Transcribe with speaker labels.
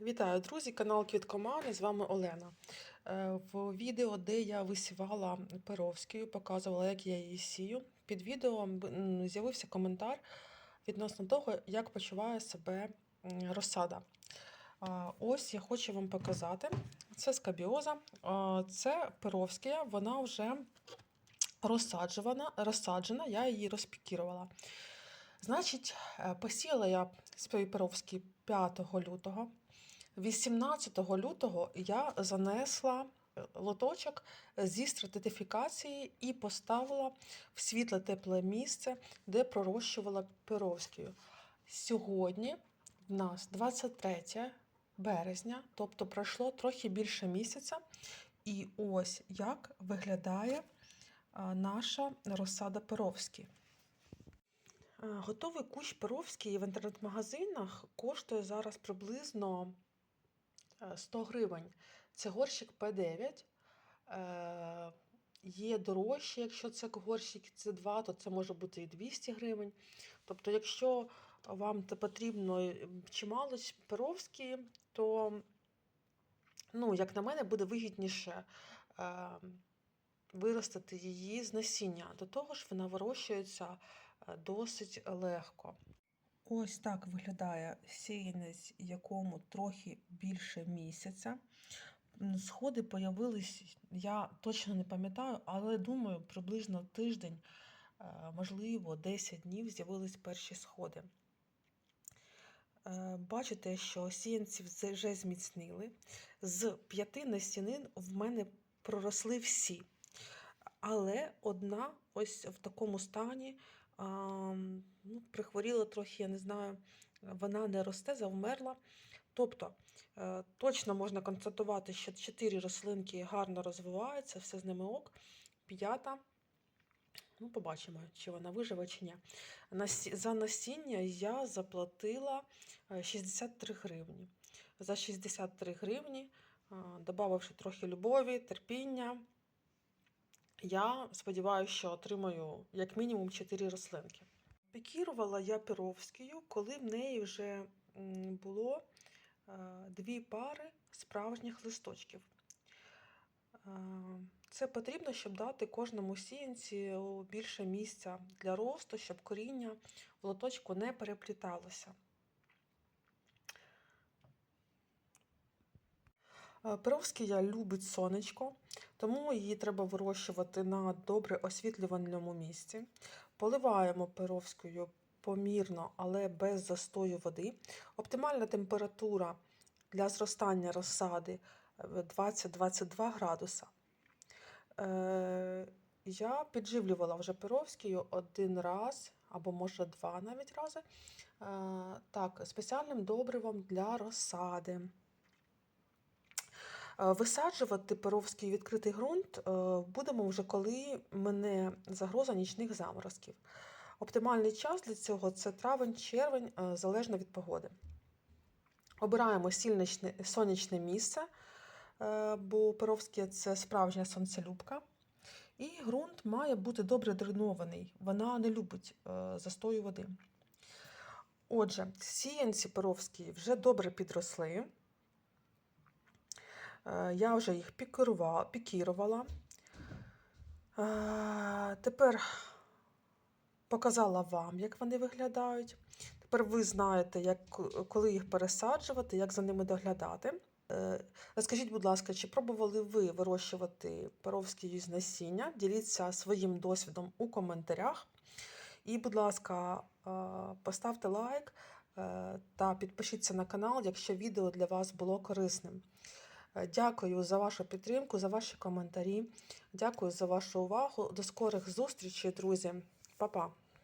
Speaker 1: Вітаю, друзі! Канал Квіткомани, з вами Олена. Е, В відео, де я висівала перовською, показувала, як я її сію. Під відео з'явився коментар відносно того, як почуває себе розсада. Ось я хочу вам показати. Це скабіоза, це перовська, вона вже розсаджена, розсаджена, я її розпікірувала. Значить, е, посіяла я свої перовські 5 лютого. 18 лютого я занесла е, лоточок зі стратифікації і поставила в світле тепле місце, де пророщувала перовською. Сьогодні в нас 23 березня, тобто пройшло трохи більше місяця. І ось як виглядає наша розсада перовські. Е, Готовий кущ перовський в інтернет-магазинах коштує зараз приблизно е, 100 гривень. Це горщик П9. Е, Є дорожче, якщо це горщик С2, то це може бути і 200 гривень. Тобто, якщо вам потрібно е, чимало перовські, то, ну, як на мене, буде вигідніше е, виростити її з насіння. До того ж, вона вирощується е, досить легко. Ось так виглядає сіянець, якому трохи більше місяця. Сходи появились, я точно не пам'ятаю, але думаю, приблизно тиждень, е, можливо, 10 днів з'явились перші сходи. Е, Бачите, що сіянці вже зміцнили. З п'яти насінин в мене проросли всі. Але одна ось в такому стані ну, прихворіла трохи, я не знаю, вона не росте, завмерла. Тобто е, точно можна констатувати, що чотири рослинки гарно розвиваються, все з ними ок. П'ята, ну, побачимо, чи вона виживе, чи ні. За насіння я заплатила е, 63 гривні. За 63 гривні, а, додавши трохи любові, терпіння, я сподіваюся, що отримаю як мінімум 4 рослинки. Пікірувала я Перовською, коли в неї вже було е, дві пари справжніх листочків. Е, Це потрібно, щоб дати кожному сіянці більше місця для росту, щоб коріння в лоточку не перепліталося. Е, Перовськія любить сонечко, тому її треба вирощувати на добре освітлюваному місці. Поливаємо перовською помірно, але без застою води. Оптимальна температура для зростання розсади е, 20-22 градуса. Е, Я підживлювала вже перовською один раз, або може два навіть рази. Е, Так, спеціальним добривом для розсади. Е, Висаджувати перовський відкритий ґрунт е, будемо вже коли мене загроза нічних заморозків. Оптимальний час для цього це травень-червень, е, залежно від погоди. Обираємо сільничне, сонячне місце, бо перовське це справжня сонцелюбка. І ґрунт має бути добре дренований. Вона не любить застою води. Отже, сіянці перовські вже добре підросли. Е, Я вже їх пікірувала. Е, Тепер показала вам, як вони виглядають. Тепер ви знаєте, як, коли їх пересаджувати, як за ними доглядати. Е, Розкажіть, будь ласка, чи пробували ви вирощувати перовські з насіння? Діліться своїм досвідом у коментарях. І, будь ласка, е, поставте лайк е, та підпишіться на канал, якщо відео для вас було корисним. Е, Дякую за вашу підтримку, за ваші коментарі. Дякую за вашу увагу. До скорих зустрічей, друзі. Па-па!